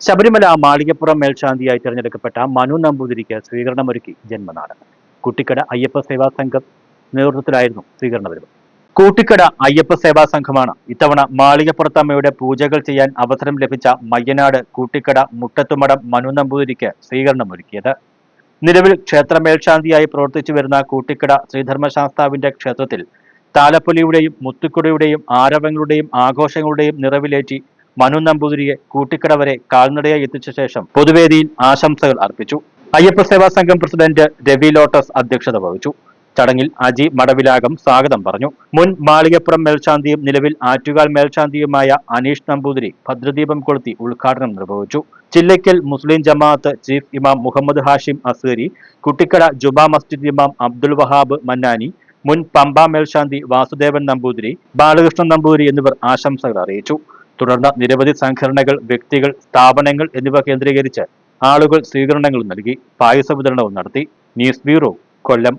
ശബരിമല മാളികപ്പുറം മേൽശാന്തിയായി തിരഞ്ഞെടുക്കപ്പെട്ട മനു നമ്പൂതിരിക്ക് സ്വീകരണമൊരുക്കി ജന്മനാട് കുട്ടിക്കട അയ്യപ്പ സേവാ സംഘം നേതൃത്വത്തിലായിരുന്നു സ്വീകരണ പരിപാടി. കൂട്ടിക്കട അയ്യപ്പ സേവാ സംഘമാണ് ഇത്തവണ മാളികപ്പുറത്തമ്മയുടെ പൂജകൾ ചെയ്യാൻ അവസരം ലഭിച്ച മയ്യനാട് കൂട്ടിക്കട മുട്ടത്തുമടം മനു നമ്പൂതിരിക്ക് സ്വീകരണമൊരുക്കിയത് നിലവിൽ ക്ഷേത്ര മേൽശാന്തിയായി പ്രവർത്തിച്ചു വരുന്ന കൂട്ടിക്കട ശ്രീധർമ്മശാസ്താവിന്റെ ക്ഷേത്രത്തിൽ താലപ്പൊലിയുടെയും മുത്തുക്കുടയുടെയും ആരവങ്ങളുടെയും ആഘോഷങ്ങളുടെയും നിറവിലേറ്റി മനു നമ്പൂതിരിയെ കൂട്ടിക്കട വരെ കാൽനടയായി എത്തിച്ച ശേഷം പൊതുവേദിയിൽ ആശംസകൾ അർപ്പിച്ചു. അയ്യപ്പ സേവാ സംഘം പ്രസിഡന്റ് രവി ലോട്ടസ് അധ്യക്ഷത വഹിച്ചു. ചടങ്ങിൽ അജി മടവിലാകം സ്വാഗതം പറഞ്ഞു. മുൻ മാളികപ്പുറം മേൽശാന്തിയും നിലവിൽ ആറ്റുകാൽ മേൽശാന്തിയുമായ അനീഷ് നമ്പൂതിരി ഭദ്രദീപം കൊളുത്തി ഉദ്ഘാടനം നിർവഹിച്ചു. ചില്ലയ്ക്കൽ മുസ്ലിം ജമാഅത്ത് ചീഫ് ഇമാം മുഹമ്മദ് ഹാഷിം അസേരി കുട്ടിക്കട ജുബാ മസ്ജിദ് ഇമാം അബ്ദുൽ വഹാബ് മന്നാനി മുൻ പമ്പ മേൽശാന്തി വാസുദേവൻ നമ്പൂതിരി ബാലകൃഷ്ണൻ നമ്പൂതിരി എന്നിവർ ആശംസകൾ അറിയിച്ചു. തുടർന്ന് നിരവധി സംഘടനകൾ വ്യക്തികൾ സ്ഥാപനങ്ങൾ എന്നിവ കേന്ദ്രീകരിച്ച് ആളുകൾ സ്വീകരണങ്ങൾ നൽകി പായസ വിതരണവും നടത്തി. News bureau Kollam.